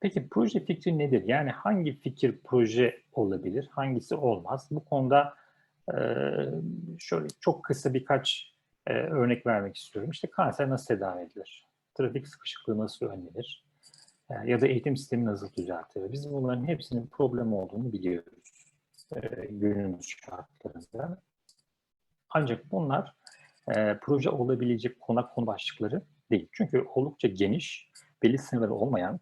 Peki proje fikri nedir? Yani hangi fikir proje olabilir, hangisi olmaz? Bu konuda eee, şöyle çok kısa birkaç eee, örnek vermek istiyorum. İşte kanser nasıl tedavi edilir? Trafik sıkışıklığı nasıl önlenir? Eee, ya da eğitim sistemi nasıl düzeltilir? Biz bunların hepsinin problem olduğunu biliyoruz eee, günümüz şartlarında. Ancak bunlar eee, proje olabilecek konak konu başlıkları değil. Çünkü oldukça geniş, belli sınırları olmayan,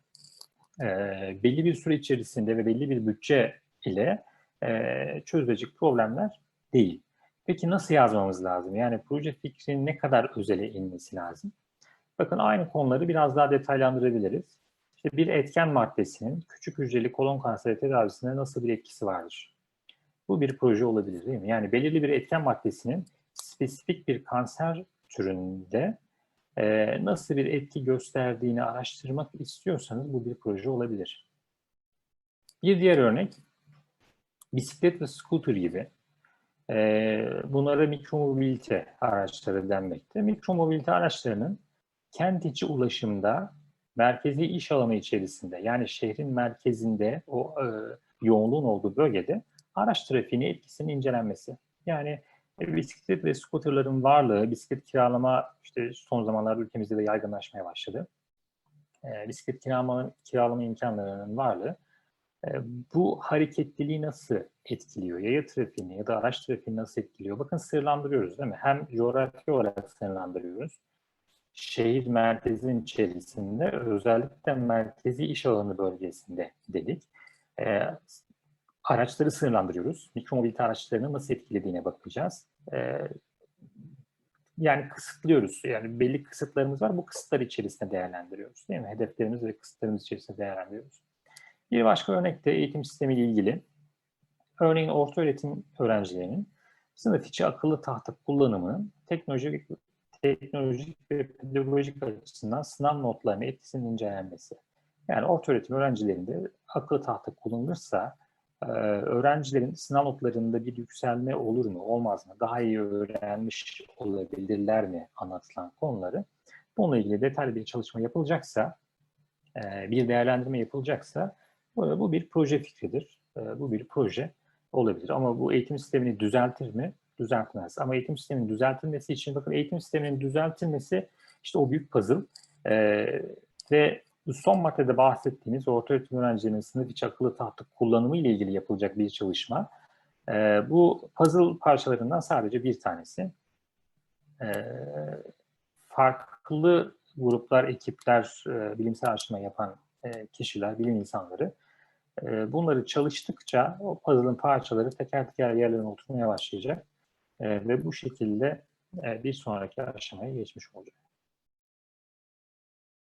eee, belli bir süre içerisinde ve belli bir bütçe ile eee, çözülecek problemler değil. Peki nasıl yazmamız lazım? Yani proje fikrinin ne kadar özele inmesi lazım? Bakın aynı konuları biraz daha detaylandırabiliriz. İşte bir etken maddesinin küçük hücreli kolon kanseri tedavisine nasıl bir etkisi vardır? Bu bir proje olabilir değil mi? Yani belirli bir etken maddesinin spesifik bir kanser türünde eee, nasıl bir etki gösterdiğini araştırmak istiyorsanız bu bir proje olabilir. Bir diğer örnek, bisiklet ve scooter gibi. Eee, bunlara mikromobilite araçları denmekte. Mikromobilite araçlarının kent içi ulaşımda merkezi iş alanı içerisinde yani şehrin merkezinde o e, yoğunluğun olduğu bölgede araç trafiğine etkisinin incelenmesi. Yani e, bisiklet ve scooterların varlığı, bisiklet kiralama işte son zamanlarda ülkemizde de yaygınlaşmaya başladı. E, bisiklet kiralama, kiralama imkanlarının varlığı e, bu hareketliliği nasıl etkiliyor? Yaya trafiğini ya da araç trafiğini nasıl etkiliyor? Bakın sınırlandırıyoruz değil mi? Hem coğrafi olarak sınırlandırıyoruz. Şehir merkezinin içerisinde özellikle merkezi iş alanı bölgesinde dedik. E, araçları sınırlandırıyoruz. Mikromobilite araçlarını nasıl etkilediğine bakacağız. E, yani kısıtlıyoruz. Yani belli kısıtlarımız var. Bu kısıtlar içerisinde değerlendiriyoruz. Değil mi? Hedeflerimiz ve kısıtlarımız içerisinde değerlendiriyoruz. Bir başka örnek de eğitim sistemiyle ilgili. Örneğin orta öğretim öğrencilerinin sınıf içi akıllı tahta kullanımı teknolojik, teknolojik ve pedagojik açısından sınav notlarının etkisinin incelenmesi. Yani orta öğretim öğrencilerinde akıllı tahta kullanılırsa e, öğrencilerin sınav notlarında bir yükselme olur mu, olmaz mı, daha iyi öğrenmiş olabilirler mi anlatılan konuları. Bununla ilgili detaylı bir çalışma yapılacaksa, e, bir değerlendirme yapılacaksa bu, bir proje fikridir. E, Bu bir proje olabilir. Ama bu eğitim sistemini düzeltir mi? Düzeltmez. Ama eğitim sisteminin düzeltilmesi için bakın eğitim sisteminin düzeltilmesi işte o büyük puzzle. Ee, ve son maddede bahsettiğimiz orta öğretim öğrencilerinin sınıf içi akıllı tahta kullanımı ile ilgili yapılacak bir çalışma. Ee, bu puzzle parçalarından sadece bir tanesi. Ee, farklı gruplar, ekipler, e, bilimsel araştırma yapan e, kişiler, bilim insanları e, bunları çalıştıkça o puzzle'ın parçaları teker teker yerlerine oturmaya başlayacak. E, ve bu şekilde e, bir sonraki aşamaya geçmiş olacak.